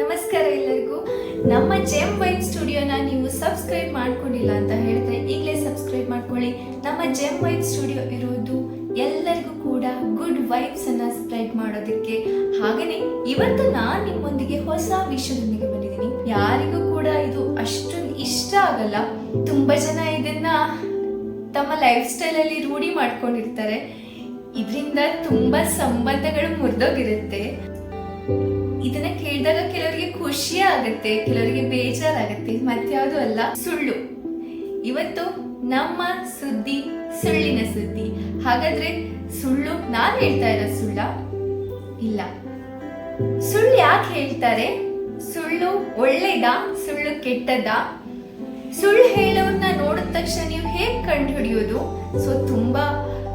ನಮಸ್ಕಾರ ಎಲ್ಲರಿಗೂ. ನಮ್ಮ ಜೆಮ್ ವೈನ್ ಸ್ಟುಡಿಯೋನ ನೀವು ಸಬ್ಸ್ಕ್ರೈಬ್ ಮಾಡ್ಕೊಂಡಿಲ್ಲ ಅಂತ ಹೇಳಿದ್ರೆ ಈಗಲೇ ಸಬ್ಸ್ಕ್ರೈಬ್ ಮಾಡ್ಕೊಳ್ಳಿ. ನಮ್ಮ ಜೆಮ್ ವೈನ್ ಸ್ಟುಡಿಯೋ ಇರೋದು ಎಲ್ಲರಿಗೂ ಕೂಡ ಗುಡ್ ವೈಬ್ಸ್ ಅನ್ನ ಸ್ಪ್ರೆಡ್ ಮಾಡೋದಕ್ಕೆ. ಹಾಗೇನೆ ಇವತ್ತು ನಾನು ನಿಮ್ಮೊಂದಿಗೆ ಹೊಸ ವಿಷಯದೊಂದಿಗೆ ಬಂದಿದ್ದೀನಿ. ಯಾರಿಗೂ ಕೂಡ ಇದು ಅಷ್ಟೊಂದು ಇಷ್ಟ ಆಗಲ್ಲ. ತುಂಬಾ ಜನ ಇದನ್ನ ತಮ್ಮ ಲೈಫ್ ಸ್ಟೈಲ್ ಅಲ್ಲಿ ರೂಢಿ ಮಾಡ್ಕೊಂಡಿರ್ತಾರೆ. ಇದರಿಂದ ತುಂಬಾ ಸಂಬಂಧಗಳು ಮುರಿದೋಗಿರುತ್ತೆ. ಇದನ್ನ ಕೇಳಿದಾಗ ಕೆಲವರಿಗೆ ಖುಷಿ ಆಗುತ್ತೆ, ಕೆಲವರಿಗೆ ಬೇಜಾರಾಗುತ್ತೆ. ಮತ್ಯಾವುದು ಅಲ್ಲ, ಸುಳ್ಳು. ಇವತ್ತು ನಮ್ಮ ಸುದ್ದಿ ಸುಳ್ಳಿನ ಸುದ್ದಿ. ಹಾಗಾದ್ರೆ ಸುಳ್ಳು, ನಾನ್ ಹೇಳ್ತಾ ಇರೋ ಸುಳ್ಳ? ಇಲ್ಲ. ಸುಳ್ಳು ಯಾಕೆ ಹೇಳ್ತಾರೆ? ಸುಳ್ಳು ಒಳ್ಳೇದಾ? ಸುಳ್ಳು ಕೆಟ್ಟದ? ಸುಳ್ಳು ಹೇಳೋರ್ನ ನೋಡಿದ ತಕ್ಷಣ ನೀವು ಹೇಗೆ ಕಂಡು ಹಿಡಿಯೋದು ಸೊ ತುಂಬಾ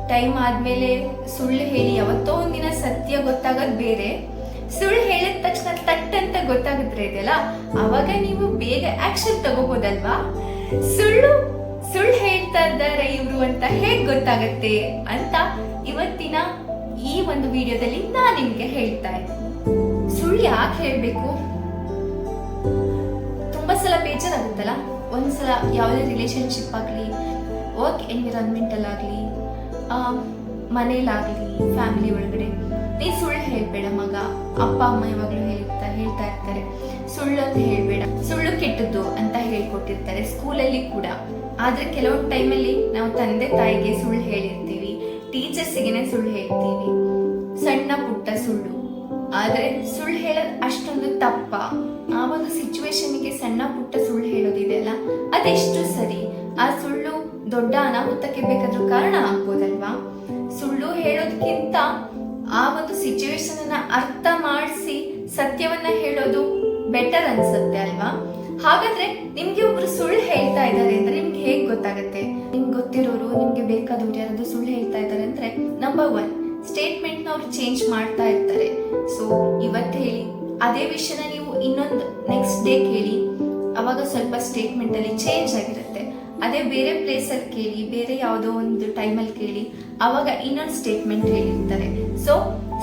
ಟೈಮ್ ಆದ್ಮೇಲೆ ಸುಳ್ಳು ಹೇಳಿ, ಯಾವತ್ತೋ ಒಂದಿನ ಸತ್ಯ ಗೊತ್ತಾಗೋದು ಬೇರೆ. ಸುಳ್ಳು ಹೇಳಿದ ತಕ್ಷಣ ತಟ್ ಅಂತ ಗೊತ್ತಾಗುತ್ತೆ ಇದೆಯಲ್ಲ? ಅವಾಗ ನೀವು ಬೇಗ ಆಕ್ಷನ್ ತಗೋಬಹುದಲ್ವಾ ಸುಳ್ಳು ಸುಳ್ಳು ಹೇಳ್ತಾ ಇದ್ದಾರೆ ಇವರು ಅಂತ ಹೇಗ್ ಗೊತ್ತಾಗತ್ತೆ ಅಂತ ಇವತ್ತಿನ ಈ ಒಂದು ವಿಡಿಯೋದಲ್ಲಿ ನಾನು ನಿಮ್ಗೆ ಹೇಳ್ತಾ ಇದ್ದೀನಿ ಸುಳ್ಳು ಯಾಕೆ ಹೇಳ್ಬೇಕು? ತುಂಬಾ ಸಲ ಬೇಜಾರಾಗುತ್ತಲ್ಲ? ಒಂದ್ಸಲ ಯಾವುದೇ ರಿಲೇಶನ್ಶಿಪ್ ಆಗಲಿ ವರ್ಕ್ ಎನ್ವಿರಾನ್ಮೆಂಟಲ್ ಆಗಲಿ ಮನೇಲಾಗಲಿ ಫ್ಯಾಮಿಲಿ ಒಳಗಡೆ. ನೀ ಸುಳ್ಳು ಹೇಳ್ಬೇಡ ಮಗ. ಅಪ್ಪ, ಅಮ್ಮ ಯಾವಾಗಲೂ ಹೇಳ್ತಾ ಹೇಳ್ತಾ ಇರ್ತಾರೆ. ಸುಳ್ಳು ಅಂತ ಹೇಳ್ಬೇಡ. ಸುಳ್ಳು ಕೆಟ್ಟದ್ದು ಅಂತ ಹೇಳ್ಕೊಟ್ಟಿರ್ತಾರೆ ಸ್ಕೂಲಲ್ಲಿ ಕೂಡ. ಆದ್ರೆ ಕೆಲವೊಂದು ಟೈಮಲ್ಲಿ ನಾವು ತಂದೆ ತಾಯಿಗೆ ಸುಳ್ಳು ಹೇಳಿರ್ತೀವಿ ಟೀಚರ್ಸಿಗೆನೆ ಸುಳ್ಳು ಹೇಳ್ತೀವಿ. ಸಣ್ಣ ಪುಟ್ಟ ಸುಳ್ಳು. ಆದ್ರೆ ಸುಳ್ಳು ಹೇಳೋದು ಅಷ್ಟೊಂದು ತಪ್ಪ. ಆ ಒಂದು ಸಿಚುವೇಶನ್ಗೆ ಸಣ್ಣ ಪುಟ್ಟ ಸುಳ್ಳು ಹೇಳೋದಿದೆಯಲ್ಲ ಅದೆಷ್ಟು ಸರಿ? ಆ ಸುಳ್ಳು ದೊಡ್ಡ ಅನಾಹುತಕ್ಕೆ ಬೇಕಾದ್ರೂ ಕಾರಣ ಆಗ್ಬೋದಲ್ವಾ ಸುಳ್ಳು ಹೇಳೋದಕ್ಕಿಂತ ಆ ಒಂದು ಸಿಚುವೇಶನ್ ಅನ್ನ ಅರ್ಥ ಮಾಡಿಸಿ ಸತ್ಯವನ್ನ ಹೇಳೋದು ಬೆಟರ್ ಅನ್ಸುತ್ತೆ ಅಲ್ವಾ? ಹಾಗಾದ್ರೆ ನಿಮ್ಗೆ ಒಬ್ರು ಸುಳ್ಳು ಹೇಳ್ತಾ ಇದ್ದಾರೆ ಅಂದ್ರೆ ನಿಮ್ಗೆ ಹೇಗ್ ಗೊತ್ತಾಗುತ್ತೆ? ನಿಮ್ಗೆ ಗೊತ್ತಿರೋರು, ನಿಮ್ಗೆ ಬೇಕಾದವ್ರು ಯಾರಾದ್ರೂ ಸುಳ್ಳು ಹೇಳ್ತಾ ಇದ್ದಾರೆ ಅಂದ್ರೆ ನಂಬರ್ ಒನ್ ಸ್ಟೇಟ್ಮೆಂಟ್ನ ಅವ್ರು ಚೇಂಜ್ ಮಾಡ್ತಾ ಇರ್ತಾರೆ. ಸೊ ಇವತ್ತು ಹೇಳಿ, ಅದೇ ವಿಷಯನ ನೀವು ಇನ್ನೊಂದು ನೆಕ್ಸ್ಟ್ ಡೇ ಕೇಳಿ, ಅವಾಗ ಸ್ವಲ್ಪ ಸ್ಟೇಟ್ಮೆಂಟ್ ಅಲ್ಲಿ ಚೇಂಜ್ ಆಗಿರುತ್ತೆ. ಅದೇ ಬೇರೆ ಪ್ಲೇಸಲ್ಲಿ ಕೇಳಿ, ಬೇರೆ ಯಾವುದೋ ಒಂದು ಟೈಮಲ್ಲಿ ಕೇಳಿ, ಅವಾಗ ಇನ್ನೊಂದು ಸ್ಟೇಟ್ಮೆಂಟ್ ಹೇಳಿರ್ತಾರೆ. ಸೊ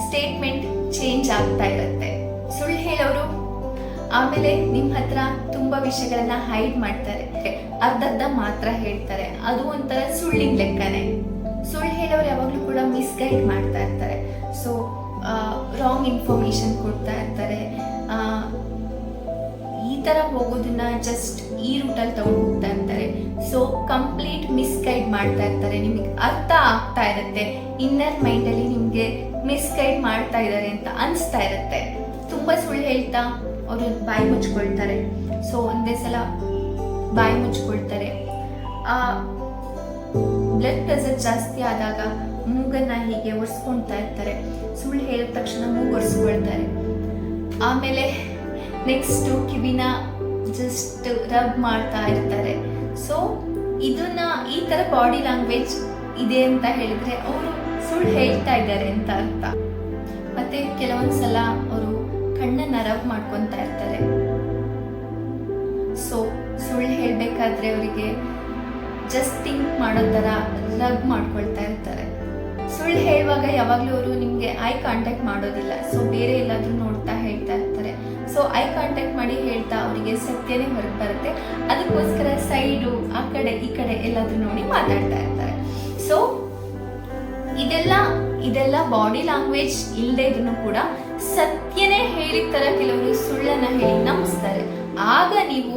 ಸ್ಟೇಟ್ಮೆಂಟ್ ಚೇಂಜ್ ಆಗ್ತಾ ಇರುತ್ತೆ. ಸುಳ್ಳು ಹೇಳೋರು ಆಮೇಲೆ ನಿಮ್ಮ ಹತ್ರ ತುಂಬಾ ವಿಷಯಗಳನ್ನ ಹೈಡ್ ಮಾಡ್ತಾರೆ. ಅರ್ಧರ್ಧ ಮಾತ್ರ ಹೇಳ್ತಾರೆ. ಅದು ಒಂಥರ ಸುಳ್ಳಿನ ಲೆಕ್ಕನೆ. ಸುಳ್ಳು ಹೇಳೋರು ಯಾವಾಗಲೂ ಕೂಡ ಮಿಸ್ಗೈಡ್ ಮಾಡ್ತಾ ಇರ್ತಾರೆ. ಸೊ ರಾಂಗ್ ಇನ್ಫಾರ್ಮೇಶನ್ ಕೊಡ್ತಾ ಇರ್ತಾರೆ. ಈ ತರ ಹೋಗೋದನ್ನ ಜಸ್ಟ್ ಈ ರೂಟಲ್ಲಿ ತಗೊಂಡು ಹೋಗ್ತಾ ಇರ್ತಾರೆ. ಸೊ ಕಂಪ್ಲೀಟ್ ಮಿಸ್ಗೈಡ್ ಮಾಡ್ತಾ ಇರ್ತಾರೆ. ನಿಮಗೆ ಅರ್ಥ ಆಗ್ತಾ ಇರುತ್ತೆ. ಇನ್ನರ್ ಮೈಂಡ್ ಅಲ್ಲಿ ನಿಮ್ಗೆ ಮಿಸ್ಗೈಡ್ ಮಾಡ್ತಾ ಇದ್ದಾರೆ ಅಂತ ಅನಿಸ್ತಾ ಇರುತ್ತೆ. ತುಂಬಾ ಸುಳ್ಳು ಹೇಳ್ತಾ ಅವರು ಬಾಯಿ ಮುಚ್ಕೊಳ್ತಾರೆ. ಸೊ ಒಂದೇ ಸಲ ಬಾಯಿ ಮುಚ್ಕೊಳ್ತಾರೆ. ಆ ಬ್ಲಡ್ ಪ್ರೆಷರ್ ಜಾಸ್ತಿ ಆದಾಗ ಮೂಗನ್ನ ಹೀಗೆ ಒರೆಸ್ಕೊಳ್ತಾ ಇರ್ತಾರೆ. ಸುಳ್ಳು ಹೇಳಿದ ತಕ್ಷಣ ಮೂಗು ಒರೆಸ್ಕೊಳ್ತಾರೆ. ಆಮೇಲೆ ನೆಕ್ಸ್ಟ್ ಕಿವಿನ ಜಸ್ಟ್ ರಬ್ ಮಾಡ್ತಾ ಇರ್ತಾರೆ. ಸೊ ಇದನ್ನ ಈ ತರ ಬಾಡಿ ಲ್ಯಾಂಗ್ವೇಜ್ ಇದೆ ಅಂತ ಹೇಳಿದ್ರೆ ಅವರು ಸುಳ್ಳು ಹೇಳ್ತಾ ಇದ್ದಾರೆ ಅಂತ ಅರ್ಥ. ಮತ್ತೆ ಕೆಲವೊಂದ್ಸಲ ಅವರು ಕಣ್ಣನ್ನ ರಬ್ ಮಾಡ್ಕೊಂತ ಇರ್ತಾರೆ. ಸೊ ಸುಳ್ಳು ಹೇಳ್ಬೇಕಾದ್ರೆ ಅವರಿಗೆ ಜಸ್ಟ್ ಥಿಂಕ್ ಮಾಡೋ ಥರ ರಬ್ ಮಾಡ್ಕೊಳ್ತಾ ಇರ್ತಾರೆ. ಸುಳ್ಳು ಹೇಳುವಾಗ ಯಾವಾಗಲೂ ಅವರು ನಿಮಗೆ ಐ ಕಾಂಟ್ಯಾಕ್ಟ್ ಮಾಡೋದಿಲ್ಲ. ಸೊ ಬೇರೆ ಎಲ್ಲಾದ್ರೂ ನೋಡ್ತಾ ಹೇಳ್ತಾ ಇರ್ತಾರೆ. ಸೊ ಐ ಕಾಂಟ್ಯಾಕ್ಟ್ ಮಾಡಿ ಹೇಳ್ತಾ ಅವರಿಗೆ ಸತ್ಯನೇ ಹೊರಗೆ ಬರುತ್ತೆ. ಅದಕ್ಕೋಸ್ಕರ ಸೈಡು, ಆ ಕಡೆ, ಈ ಕಡೆ ಎಲ್ಲಾದ್ರೂ ನೋಡಿ ಮಾತಾಡ್ತಾ ಇರ್ತಾರೆ. ಸೊ ಇದೆಲ್ಲ ಇದೆಲ್ಲ ಬಾಡಿ ಲ್ಯಾಂಗ್ವೇಜ್ ಇಲ್ಲದೆ ಇದನ್ನು ಕೂಡ ಸತ್ಯನೇ ಹೇಳಿದ ಕೆಲವರು ಸುಳ್ಳನ್ನ ಹೇಳಿ ನಂಬಿಸ್ತಾರೆ. ಆಗ ನೀವು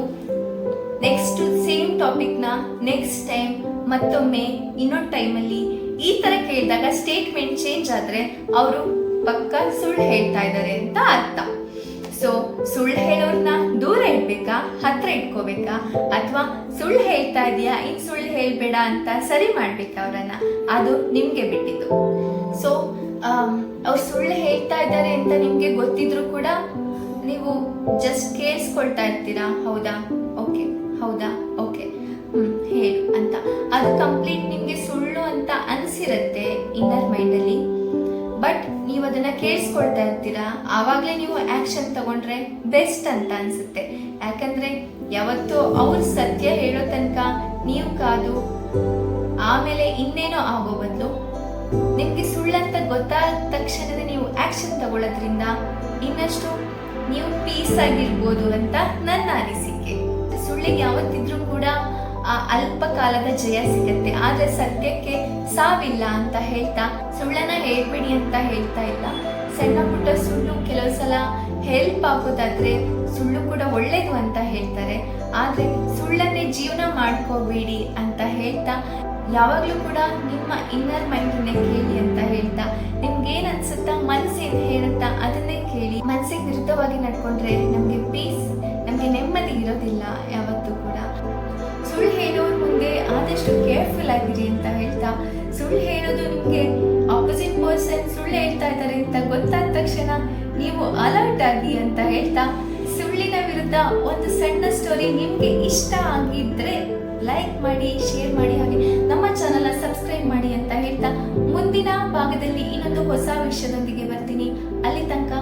ನೆಕ್ಸ್ಟ್ ಸೇಮ್ ಟಾಪಿಕ್ನ ನೆಕ್ಸ್ಟ್ ಟೈಮ್ ಮತ್ತೊಮ್ಮೆ ಇನ್ನೊಂದು ಟೈಮಲ್ಲಿ ಈ ತರ ಕೇಳಿದಾಗ ಸ್ಟೇಟ್ಮೆಂಟ್ ಚೇಂಜ್ ಆದರೆ ಅವರು ಪಕ್ಕ ಸುಳ್ಳು ಹೇಳ್ತಾ ಇದ್ದಾರೆ ಅಂತ ಅರ್ಥ. ಸೊ ಸುಳ್ಳು ಹೇಳೋರ್ನ ದೂರ ಇಡ್ಬೇಕಾ? ಹತ್ರ ಇಟ್ಕೋಬೇಕಾ? ಅಥವಾ ಸುಳ್ಳು ಹೇಳ್ತಾ ಇದೀಯಾ ಇನ್ ಸುಳ್ಳು ಹೇಳ್ಬೇಡ ಅಂತ ಸರಿ ಮಾಡ್ಬೇಕಾ ಅವರನ್ನ? ಅದು ನಿಮ್ಗೆ ಬಿಟ್ಟಿದ್ದು. ಸೊ ಅವ್ರು ಸುಳ್ಳು ಹೇಳ್ತಾ ಇದ್ದಾರೆ ಅಂತ ನಿಮ್ಗೆ ಗೊತ್ತಿದ್ರು ಕೂಡ ನೀವು ಜಸ್ಟ್ ಕೇಳಿಸ್ಕೊಳ್ತಾ ಇರ್ತೀರಾ? ಹೌದಾ? ಓಕೆ ಹೌದಾ? ಓಕೆ ಹ್ಮ್, ಹೇಳು ಅಂತ. ಅದು ಕಂಪ್ಲೀಟ್ ನಿಮ್ಗೆ ಸುಳ್ಳು ಅಂತ ಅನ್ಸಿರತ್ತೆ ಇನ್ನರ್ ಮೈಂಡಲ್ಲಿ ಬಟ್ ನೀವು ಅದನ್ನ ಕೇಳಿಸ್ಕೊಳ್ತಾ ಇರ್ತೀರಾ? ಆವಾಗಲೇ ನೀವು ಆಕ್ಷನ್ ತಗೊಂಡ್ರೆ ಬೆಸ್ಟ್ ಅಂತ ಅನ್ಸುತ್ತೆ. ಯಾಕಂದ್ರೆ ಯಾವತ್ತೂ ಅವ್ರು ಸತ್ಯ ಹೇಳೋ ತನಕ ನೀವು ಕಾದು, ಆಮೇಲೆ ಇನ್ನೇನೋ ಆಗೋ ಬದಲು ನಿಮ್ಗೆ ಸುಳ್ಳಂತ ಗೊತ್ತಾದ ತಕ್ಷಣವೇ ನೀವು ಆಕ್ಷನ್ ತಗೊಳ್ಳೋದ್ರಿಂದ ಇನ್ನಷ್ಟು ನೀವು ಪೀಸ್ ಆಗಿರ್ಬೋದು ಅಂತ ನನ್ನ ಅನಿಸಿಕೆ. ಸುಳ್ಳಿಗೆ ಯಾವತ್ತಿದ್ರೂ ಕೂಡ ಆ ಅಲ್ಪ ಕಾಲದ ಜಯ ಸಿಗತ್ತೆ. ಆದ್ರೆ ಸತ್ಯಕ್ಕೆ ಸಾವಿಲ್ಲ ಅಂತ ಹೇಳ್ತಾ, ಸುಳ್ಳನ್ನ ಹೇಳ್ಬಿಡಿ ಅಂತ ಹೇಳ್ತಾ ಇಲ್ಲ. ಸಣ್ಣ ಪುಟ್ಟ ಸುಳ್ಳು ಕೆಲವು ಸಲ ಹೆಲ್ಪ್ ಆಗೋದಾದ್ರೆ ಸುಳ್ಳು ಕೂಡ ಒಳ್ಳೇದು ಅಂತ ಹೇಳ್ತಾರೆ. ಆದ್ರೆ ಸುಳ್ಳನ್ನೇ ಜೀವನ ಮಾಡ್ಕೋಬೇಡಿ ಅಂತ ಹೇಳ್ತಾ, ಯಾವಾಗ್ಲೂ ಕೂಡ ನಿಮ್ಮ ಇನ್ನರ್ ಮೈಂಡನ್ನೇ ಕೇಳಿ ಅಂತ ಹೇಳ್ತಾ ನಿಮ್ಗೆ ಏನ್ ಅನ್ಸುತ್ತಾ ಮನ್ಸೇನ್ ಹೇಳುತ್ತಾ ಅದನ್ನೇ ಕೇಳಿ ಮನಸ್ಸಿಗೆ ವಿರುದ್ಧವಾಗಿ ನಡ್ಕೊಂಡ್ರೆ ನಮ್ಗೆ ಪೀಸ್ ನಮ್ಗೆ ನೆಮ್ಮದಿ ಇರೋದಿಲ್ಲ ಯಾವತ್ತೂ ಕೇರ್ಫುಲ್ ಆಗಿರಿ ಅಂತ ಹೇಳ್ತಾ, ಸುಳ್ಳು ಹೇಳೋದು ನಿಮಗೆ ಆಪೋಸಿಟ್ ಪರ್ಸನ್ ಸುಳ್ಳು ಹೇಳ್ತಾ ಇದ್ದಾರೆ ಅಂತ ಗೊತ್ತಾದ ತಕ್ಷಣ ನೀವು ಅಲರ್ಟ್ ಆಗಿ ಅಂತ ಹೇಳ್ತಾ, ಸುಳ್ಳಿನ ವಿರುದ್ಧ ಒಂದು ಸಣ್ಣ ಸ್ಟೋರಿ ನಿಮಗೆ ಇಷ್ಟ ಆಗಿದ್ರೆ ಲೈಕ್ ಮಾಡಿ ಶೇರ್ ಮಾಡಿ ಹಾಗೆ ನಮ್ಮ ಚಾನಲ್ ಸಬ್ಸ್ಕ್ರೈಬ್ ಮಾಡಿ ಅಂತ ಹೇಳ್ತಾ, ಮುಂದಿನ ಭಾಗದಲ್ಲಿ ಇನ್ನೊಂದು ಹೊಸ ವಿಷಯದೊಂದಿಗೆ ಬರ್ತೀನಿ. ಅಲ್ಲಿ ತನಕ